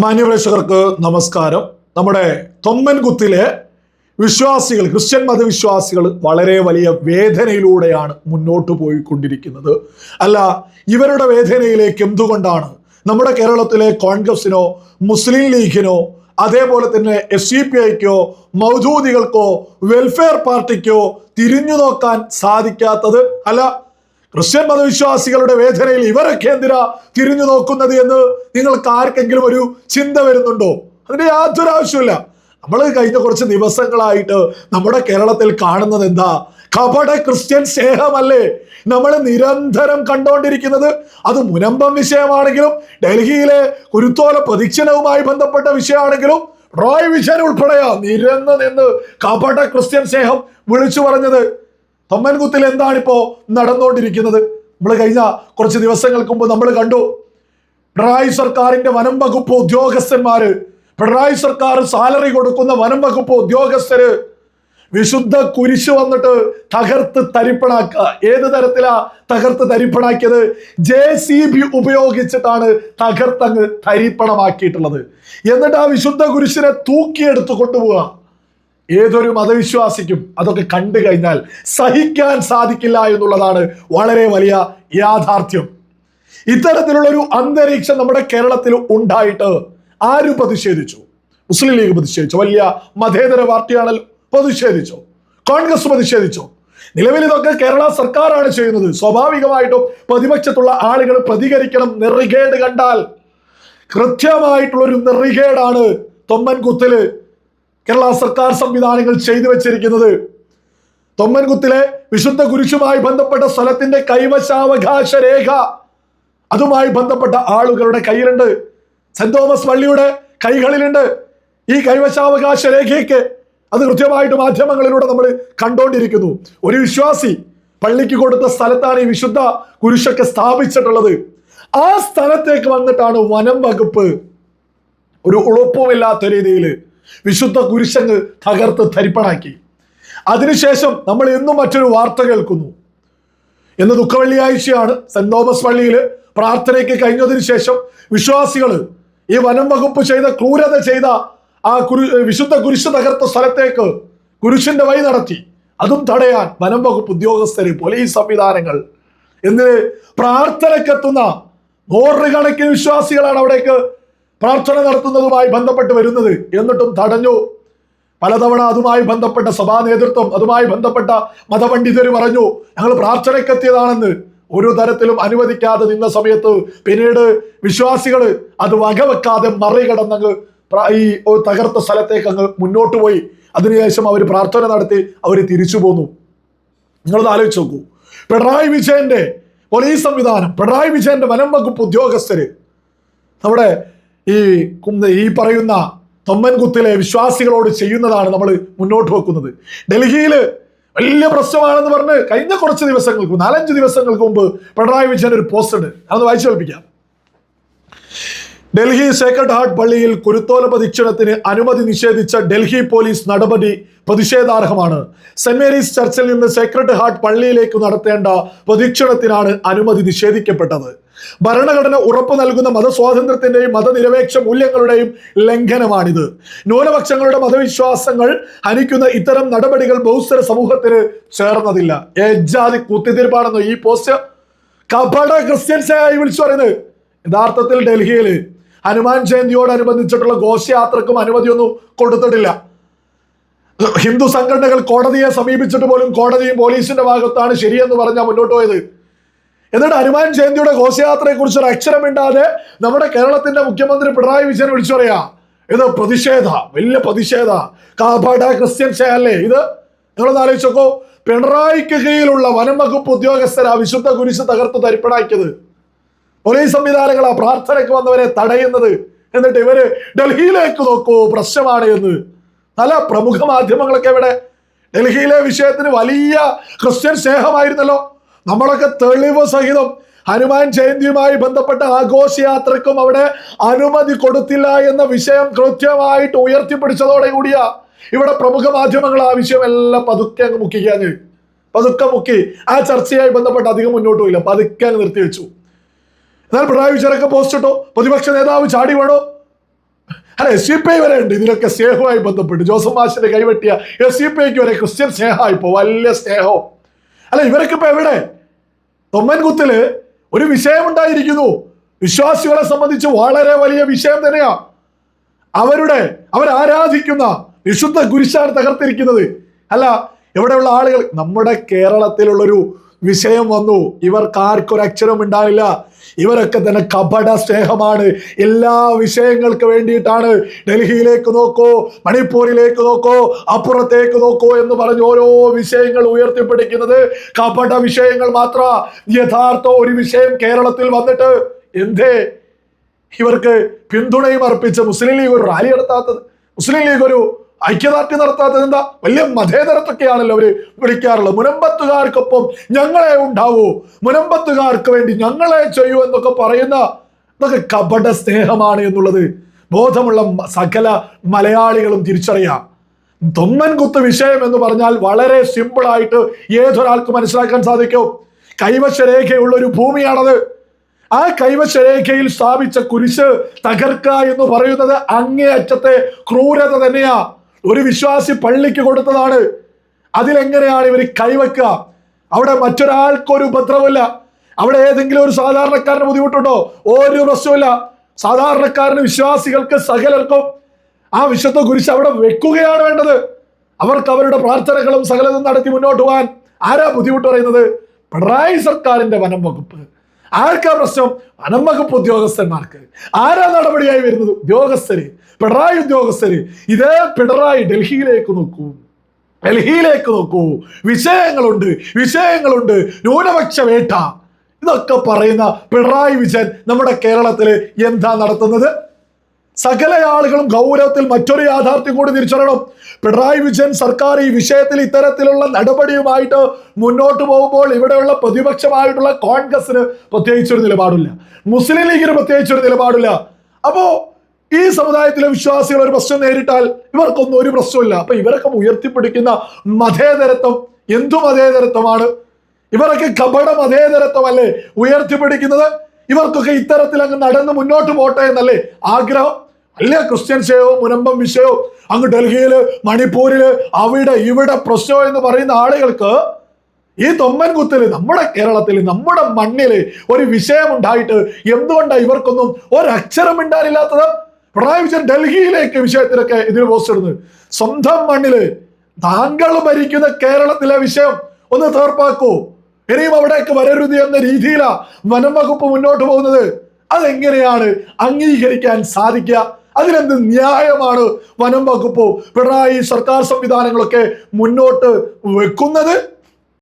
മാന്യപ്രേക്ഷകർക്ക് നമസ്കാരം. നമ്മുടെ തൊമ്മൻകുത്തിലെ വിശ്വാസികൾ ക്രിസ്ത്യൻ മതവിശ്വാസികൾ വളരെ വലിയ വേദനയിലൂടെയാണ് മുന്നോട്ട് പോയിക്കൊണ്ടിരിക്കുന്നത്. അല്ല ഇവരുടെ വേദനയിലേക്ക് എന്തുകൊണ്ടാണ്? നമ്മുടെ കേരളത്തിലെ കോൺഗ്രസിനോ മുസ്ലിം ലീഗിനോ അതേപോലെ തന്നെ എസ് സി പി ഐക്കോ മൗദൂദികൾക്കോ വെൽഫെയർ പാർട്ടിക്കോ തിരിഞ്ഞു നോക്കാൻ സാധിക്കാത്തത്? അല്ല ക്രിസ്ത്യൻ മതവിശ്വാസികളുടെ വേദനയിൽ ഇവരൊക്കെ എന്തിനാ തിരിഞ്ഞു നോക്കുന്നത് എന്ന് നിങ്ങൾക്ക് ആർക്കെങ്കിലും ഒരു ചിന്ത വരുന്നുണ്ടോ? അതിന്റെ യാതൊരു ആവശ്യമില്ല നമ്മൾ കഴിഞ്ഞ കുറച്ച് ദിവസങ്ങളായിട്ട് നമ്മുടെ കേരളത്തിൽ കാണുന്നത് എന്താ? കപട ക്രിസ്ത്യൻ സ്നേഹമല്ലേ? നമ്മൾ നിരന്തരം കണ്ടുകൊണ്ടിരിക്കുന്നത് അത് മുനമ്പം വിഷയമാണെങ്കിലും ഡൽഹിയിലെ കുരുത്തോല പ്രദക്ഷിണവുമായി ബന്ധപ്പെട്ട വിഷയമാണെങ്കിലും റോയ് വിഷയൻ ഉൾപ്പെടെയാ നിരന്ന് നിന്ന് കപട ക്രിസ്ത്യൻ സ്നേഹം വിളിച്ചു പറഞ്ഞത്. തൊമ്മൻകുത്തിൽ എന്താണിപ്പോ നടന്നുകൊണ്ടിരിക്കുന്നത്? നമ്മൾ കഴിഞ്ഞ കുറച്ച് ദിവസങ്ങൾക്ക് മുമ്പ് നമ്മൾ കണ്ടു. പിണറായി സർക്കാരിന്റെ വനം വകുപ്പ് ഉദ്യോഗസ്ഥന്മാര് പിണറായി സർക്കാർ സാലറി കൊടുക്കുന്ന വനം വകുപ്പ് ഉദ്യോഗസ്ഥര് വിശുദ്ധ കുരിശ് വന്നിട്ട് തകർത്ത് തരിപ്പണാക്ക ഏത് തരത്തിലാ തകർത്ത് തരിപ്പണാക്കിയത്? ജെ സി ബി ഉപയോഗിച്ചിട്ടാണ് തകർത്തങ്ങ് തരിപ്പണമാക്കിയിട്ടുള്ളത്. എന്നിട്ട് ആ വിശുദ്ധ കുരിശിനെ തൂക്കിയെടുത്ത് കൊണ്ടുപോവുക. ഏതൊരു മതവിശ്വാസിക്കും അതൊക്കെ കണ്ടു കഴിഞ്ഞാൽ സഹിക്കാൻ സാധിക്കില്ല എന്നുള്ളതാണ് വളരെ വലിയ യാഥാർത്ഥ്യം. ഇത്തരത്തിലുള്ള ഒരു അന്തരീക്ഷം നമ്മുടെ കേരളത്തിൽ ഉണ്ടായിട്ട് ആര് പ്രതിഷേധിച്ചു? മുസ്ലിം ലീഗ് പ്രതിഷേധിച്ചു വലിയ മതേതര പാർട്ടിയാണല്ലോ പ്രതിഷേധിച്ചു കോൺഗ്രസ് പ്രതിഷേധിച്ചു. നിലവിൽ ഇതൊക്കെ കേരള സർക്കാരാണ് ചെയ്യുന്നത്. സ്വാഭാവികമായിട്ടും പ്രതിപക്ഷത്തുള്ള ആളുകൾ പ്രതികരിക്കണം നെറികേട് കണ്ടാൽ കൃത്യമായിട്ടുള്ളൊരു നെറികേടാണ് തൊമ്മൻകുത്തിൽ കേരള സർക്കാർ സംവിധാനങ്ങൾ ചെയ്തു വെച്ചിരിക്കുന്നത് തൊമ്മൻകുത്തിലെ വിശുദ്ധ കുരിശുമായി ബന്ധപ്പെട്ട സ്ഥലത്തിന്റെ കൈവശാവകാശ രേഖ. അതുമായി ബന്ധപ്പെട്ട ആളുകളുടെ കയ്യിലുണ്ട്. സെന്റ് തോമസ് പള്ളിയുടെ കൈകളിലുണ്ട് ഈ കൈവശാവകാശ രേഖയ്ക്ക്. അത് കൃത്യമായിട്ട് മാധ്യമങ്ങളിലൂടെ നമ്മൾ കണ്ടുകൊണ്ടിരിക്കുന്നു ഒരു വിശ്വാസി പള്ളിക്ക് കൊടുത്ത സ്ഥലത്താണ് ഈ വിശുദ്ധ കുരിശൊക്കെ സ്ഥാപിച്ചിട്ടുള്ളത്. ആ സ്ഥലത്തേക്ക് വന്നിട്ടാണ് വനം വകുപ്പ് ഒരു ഉളുപ്പുമില്ലാത്ത രീതിയിൽ വിശുദ്ധ കുരിശങ്ങ് തകർത്ത് തരിപ്പണാക്കി. അതിനുശേഷം നമ്മൾ എന്നും മറ്റൊരു വാർത്ത കേൾക്കുന്നു. ഇന്ന് ദുഃഖവെള്ളിയാഴ്ചയാണ് സെന്റ് തോമസ് പള്ളിയിൽ പ്രാർത്ഥനയ്ക്ക് കഴിഞ്ഞതിന് ശേഷം വിശ്വാസികൾ ഈ വനം വകുപ്പ് ചെയ്ത ക്രൂരത ചെയ്ത ആ കുരു വിശുദ്ധ കുരിശ് തകർത്ത സ്ഥലത്തേക്ക് കുരിശിന്റെ വഴി നടത്തി. അതും തടയാൻ വനം വകുപ്പ് ഉദ്യോഗസ്ഥര് പോലീസ് സംവിധാനങ്ങൾ എന്നിട്ട് പ്രാർത്ഥനക്കെത്തുന്ന നൂറുകണക്കിന് വിശ്വാസികളാണ് അവിടേക്ക് പ്രാർത്ഥന നടത്തുന്നതുമായി ബന്ധപ്പെട്ട് വരുന്നത്. എന്നിട്ടും തടഞ്ഞു. പലതവണ അതുമായി ബന്ധപ്പെട്ട സഭാ നേതൃത്വം അതുമായി ബന്ധപ്പെട്ട മതപണ്ഡിതർ പറഞ്ഞു ഞങ്ങൾ പ്രാർത്ഥനയ്ക്കെത്തിയതാണെന്ന് ഒരു തരത്തിലും അനുവദിക്കാതെ നിന്ന സമയത്ത് പിന്നീട് വിശ്വാസികൾ അത് വകവെക്കാതെ മറികടന്നങ്ങ് ഈ തകർത്ത സ്ഥലത്തേക്ക് അങ്ങ് മുന്നോട്ട് പോയി. അതിനുശേഷം അവർ പ്രാർത്ഥന നടത്തി അവർ തിരിച്ചു പോന്നു. നിങ്ങളത് ആലോചിച്ച് നോക്കൂ. പിണറായി വിജയന്റെ പോലീസ് സംവിധാനം പിണറായി വിജയന്റെ വനം വകുപ്പ് ഉദ്യോഗസ്ഥര് നമ്മുടെ ഈ ഈ പറയുന്ന തൊമ്മൻകുത്തിലെ വിശ്വാസികളോട് ചെയ്യുന്നതാണ് നമ്മൾ മുന്നോട്ട് വെക്കുന്നത്. ഡൽഹിയിൽ വലിയ പ്രശ്നമാണെന്ന് പറഞ്ഞ് കഴിഞ്ഞ കുറച്ച് ദിവസങ്ങൾക്ക് നാലഞ്ച് ദിവസങ്ങൾക്ക് മുമ്പ് പിണറായി വിജയൻ ഒരു പോസ്റ്റ് ഉണ്ട്. അതൊന്ന് വായിച്ചു കേൾപ്പിക്കാം. ഡൽഹി സേക്രഡ് ഹാർട്ട് പള്ളിയിൽ കുരുത്തോല പ്രദക്ഷിണത്തിന് അനുമതി നിഷേധിച്ച ഡൽഹി പോലീസ് നടപടി പ്രതിഷേധാർഹമാണ്. സെന്റ് മേരീസ് ചർച്ചിൽ നിന്ന് സേക്രഡ് ഹാർട്ട് പള്ളിയിലേക്ക് നടത്തേണ്ട പ്രദക്ഷിണത്തിനാണ് അനുമതി നിഷേധിക്കപ്പെട്ടത്. ഭരണഘടന ഉറപ്പു നൽകുന്ന മതസ്വാതന്ത്ര്യത്തിന്റെയും മതനിരപേക്ഷ മൂല്യങ്ങളുടെയും ലംഘനമാണിത്. ന്യൂനപക്ഷങ്ങളുടെ മതവിശ്വാസങ്ങൾ ഹനിക്കുന്ന ഇത്തരം നടപടികൾ ബഹുസ്വര സമൂഹത്തിന് ചേർന്നതില്ല. ഏജാതി കുത്തിത്തിരിപ്പാണെന്നോ ഈ പോസ്റ്റ് കപട ക്രിസ്ത്യൻസായി വിളിച്ചു പറയുന്നത്. യഥാർത്ഥത്തിൽ ഡൽഹിയിൽ ഹനുമാൻ ജയന്തിയോടനുബന്ധിച്ചിട്ടുള്ള ഘോഷയാത്രക്കും അനുമതിയൊന്നും കൊടുത്തിട്ടില്ല. ഹിന്ദു സംഘടനകൾ കോടതിയെ സമീപിച്ചിട്ട് പോലും കോടതിയും പോലീസിന്റെ ഭാഗത്താണ് ശരിയെന്ന് പറഞ്ഞാൽ മുന്നോട്ട് പോയത്. എന്നിട്ട് ഹനുമാൻ ജയന്തിയുടെ ഘോഷയാത്രയെ കുറിച്ച് ഒരു അക്ഷരമിണ്ടാതെ നമ്മുടെ കേരളത്തിന്റെ മുഖ്യമന്ത്രി പിണറായി വിജയൻ വിളിച്ചു പറയാ ഇത് പ്രതിഷേധ വലിയ പ്രതിഷേധ. കാപാട ക്രിസ്ത്യൻ അല്ലേ ഇത്? നിങ്ങളൊന്ന് ആലോചിച്ചോക്കോ. പിണറായിക്ക് കീഴിലുള്ള വനം വകുപ്പ് ഉദ്യോഗസ്ഥരാ വിശുദ്ധ കുരിശ് തകർത്ത് തരിപ്പണാക്കിയത്. പോലീസ് സംവിധാനങ്ങൾ ആ പ്രാർത്ഥനയ്ക്ക് വന്നവരെ തടയുന്നത്. എന്നിട്ട് ഇവർ ഡൽഹിയിലേക്ക് നോക്കൂ പ്രശ്നമാണ് എന്ന്. പല പ്രമുഖ മാധ്യമങ്ങളൊക്കെ ഇവിടെ. ഡൽഹിയിലെ വിഷയത്തിന് വലിയ ക്രിസ്ത്യൻ സ്നേഹമായിരുന്നല്ലോ. നമ്മളൊക്കെ തെളിവ് സഹിതം ഹനുമാൻ ജയന്തിയുമായി ബന്ധപ്പെട്ട ആഘോഷയാത്രക്കും അവിടെ അനുമതി കൊടുത്തില്ല എന്ന വിഷയം കൃത്യമായിട്ട് ഉയർത്തിപ്പിടിച്ചതോടെ കൂടിയാ ഇവിടെ പ്രമുഖ മാധ്യമങ്ങൾ ആ വിഷയം എല്ലാം പതുക്കെ അങ്ങ് മുക്കിക്കാഞ്ഞ് പതുക്കെ മുക്കി. ആ ചർച്ചയായി ബന്ധപ്പെട്ട് അധികം മുന്നോട്ട് പോയില്ല. പതുക്കെ അങ്ങ് നിർത്തിവെച്ചു എന്നാൽ പിണറായി വിജയനൊക്കെ പോസ്റ്റ് ഇട്ടോ. പ്രതിപക്ഷ നേതാവ് ചാടി വേണോ. അല്ല എസ് സി പി ഐ വരെ ഉണ്ട്. ഇതിനൊക്കെ സ്നേഹവുമായി ബന്ധപ്പെട്ട്. ജോസഫ് മാഷിന്റെ കൈവെട്ടിയ എസ് സി പി ഐക്ക് വരെ ക്രിസ്ത്യൻ സ്നേഹമായി ഇപ്പോ വലിയ സ്നേഹം അല്ല ഇവരൊക്കെ ഇപ്പൊ എവിടെ? തൊമ്മൻകുത്തിൽ ഒരു വിഷയം ഉണ്ടായിരിക്കുന്നു വിശ്വാസികളെ സംബന്ധിച്ച് വളരെ വലിയ വിഷയം തന്നെയാ. അവരുടെ അവർ ആരാധിക്കുന്ന വിശുദ്ധ കുരിശാണ് തകർത്തിരിക്കുന്നത്. അല്ല ഇവിടെയുള്ള ആളുകൾ നമ്മുടെ കേരളത്തിലുള്ളൊരു വിഷയം വന്നു. ഇവർക്ക് ആർക്കൊരു അക്ഷരം ഉണ്ടാവില്ല ഇവരൊക്കെ തന്നെ കപട സ്നേഹമാണ്. എല്ലാ വിഷയങ്ങൾക്ക് വേണ്ടിയിട്ടാണ് ഡൽഹിയിലേക്ക് നോക്കോ മണിപ്പൂരിലേക്ക് നോക്കോ അപ്പുറത്തേക്ക് നോക്കോ എന്ന് പറഞ്ഞ് ഓരോ വിഷയങ്ങൾ ഉയർത്തിപ്പിടിക്കുന്നത് കപട വിഷയങ്ങൾ മാത്ര. യഥാർത്ഥ ഒരു വിഷയം കേരളത്തിൽ വന്നിട്ട് എന്തേ? ഇവർക്ക് പിന്തുണയും അർപ്പിച്ച് മുസ്ലിം ലീഗ് ഒരു റാലി നടത്താത്തത്. മുസ്ലിം ലീഗ് ഒരു ഐക്യദാർഢ്യം നടത്താത്തത് എന്താ? വലിയ മതേതരത്തൊക്കെയാണല്ലോ അവർ വിളിക്കാറുള്ളത്. മുനമ്പത്തുകാർക്കൊപ്പം ഞങ്ങളെ ഉണ്ടാവൂ. മുനമ്പത്തുകാർക്ക് വേണ്ടി ഞങ്ങളെ ചെയ്യൂ എന്നൊക്കെ പറയുന്ന ഇതൊക്കെ കപട സ്നേഹമാണ് എന്നുള്ളത് ബോധമുള്ള സകല മലയാളികളും തിരിച്ചറിയാം. തൊമ്മൻകുത്ത് വിഷയം എന്ന് പറഞ്ഞാൽ വളരെ സിമ്പിൾ ആയിട്ട് ഏതൊരാൾക്ക് മനസ്സിലാക്കാൻ സാധിക്കും. കൈവശരേഖയുള്ള ഒരു ഭൂമിയാണത്. ആ കൈവശരേഖയിൽ സ്ഥാപിച്ച കുരിശ് തകർക്ക എന്ന് പറയുന്നത് അങ്ങേയറ്റത്തെ ക്രൂരത തന്നെയാ. ഒരു വിശ്വാസി പള്ളിക്ക് കൊടുത്തതാണ്. അതിലെങ്ങനെയാണ് ഇവർ കൈവെക്കുക? അവിടെ മറ്റൊരാൾക്കൊരു ഉപദ്രവമില്ല. അവിടെ ഏതെങ്കിലും ഒരു സാധാരണക്കാരന് ബുദ്ധിമുട്ടുണ്ടോ? ഒരു പ്രശ്നമില്ല സാധാരണക്കാരന് വിശ്വാസികൾക്ക് സകലർക്കും ആ വിശുദ്ധ കുരിശ് അവിടെ വെക്കുകയാണ് വേണ്ടത്. അവർക്ക് അവരുടെ പ്രാർത്ഥനകളും സകലതും നടത്തി മുന്നോട്ട് പോകാൻ ആരാ ബുദ്ധിമുട്ട് പറയുന്നത്? പിണറായി സർക്കാരിന്റെ വനം വകുപ്പ്. ആർക്കാ പ്രശ്നം? അനംവകുപ്പ് ഉദ്യോഗസ്ഥന്മാർക്ക്. ആരാ നടപടിയായി വരുന്നത്? ഉദ്യോഗസ്ഥര് പിണറായി ഉദ്യോഗസ്ഥര്. ഇതേ പിണറായി ഡൽഹിയിലേക്ക് നോക്കൂ. ഡൽഹിയിലേക്ക് നോക്കൂ. വിഷയങ്ങളുണ്ട് വിഷയങ്ങളുണ്ട് ന്യൂനപക്ഷ വേട്ട. ഇതൊക്കെ പറയുന്ന പിണറായി വിജയൻ നമ്മുടെ കേരളത്തിൽ എന്താ നടത്തുന്നത്? സകല ആളുകളും ഗൗരവത്തിൽ മറ്റൊരു യാഥാർത്ഥ്യം കൂടി തിരിച്ചറിയണം. പിണറായി വിജയൻ സർക്കാർ ഈ വിഷയത്തിൽ ഇത്തരത്തിലുള്ള നടപടിയുമായിട്ട് മുന്നോട്ട് പോകുമ്പോൾ ഇവിടെയുള്ള പ്രതിപക്ഷമായിട്ടുള്ള കോൺഗ്രസിന് പ്രത്യേകിച്ചൊരു നിലപാടില്ല. മുസ്ലിം ലീഗിന് പ്രത്യേകിച്ചൊരു നിലപാടില്ല. അപ്പോ ഈ സമുദായത്തിലെ വിശ്വാസികൾ ഒരു പ്രശ്നം നേരിട്ടാൽ ഇവർക്കൊന്നും ഒരു പ്രശ്നമില്ല അപ്പൊ ഇവരൊക്കെ ഉയർത്തിപ്പിടിക്കുന്ന മതേതരത്വം എന്തു മതേതരത്വമാണ്? ഇവരൊക്കെ കപട മതേതരത്വമല്ലേ ഉയർത്തിപ്പിടിക്കുന്നത്? ഇവർക്കൊക്കെ ഇത്തരത്തിൽ അങ്ങ് നടന്ന് മുന്നോട്ട് പോട്ടെ എന്നല്ലേ ആഗ്രഹം. അല്ലേ ക്രിസ്ത്യൻ വിഷയവും മുനമ്പം വിഷയോ അങ്ങ് ഡൽഹിയിൽ മണിപ്പൂരിൽ അവിടെ ഇവിടെ പ്രശ്നോ എന്ന് പറയുന്ന ആളുകൾക്ക് ഈ തൊമ്മൻകുത്തിൽ നമ്മുടെ കേരളത്തിൽ നമ്മുടെ മണ്ണിൽ ഒരു വിഷയമുണ്ടായിട്ട് എന്തുകൊണ്ടാണ് ഇവർക്കൊന്നും ഒരക്ഷരം മിണ്ടാനില്ലാത്തത്? പിണറായി വിജയൻ ഡൽഹിയിലേക്ക് വിഷയത്തിലൊക്കെ ഇതിന് പോസ്റ്റ് ഇടുന്നത്. സ്വന്തം മണ്ണിൽ താങ്കൾ ഭരിക്കുന്ന കേരളത്തിലെ വിഷയം ഒന്ന് തീർപ്പാക്കൂ. ഇനിയും അവിടേക്ക് വരരുത് എന്ന രീതിയിലാണ് വനം വകുപ്പ് മുന്നോട്ട് പോകുന്നത്. അതെങ്ങനെയാണ് അംഗീകരിക്കാൻ സാധിക്കുക? അതിനെന്ത് ന്യായമാണ് വനം വകുപ്പ് പിണറായി സർക്കാർ സംവിധാനങ്ങളൊക്കെ മുന്നോട്ട് വെക്കുന്നത്?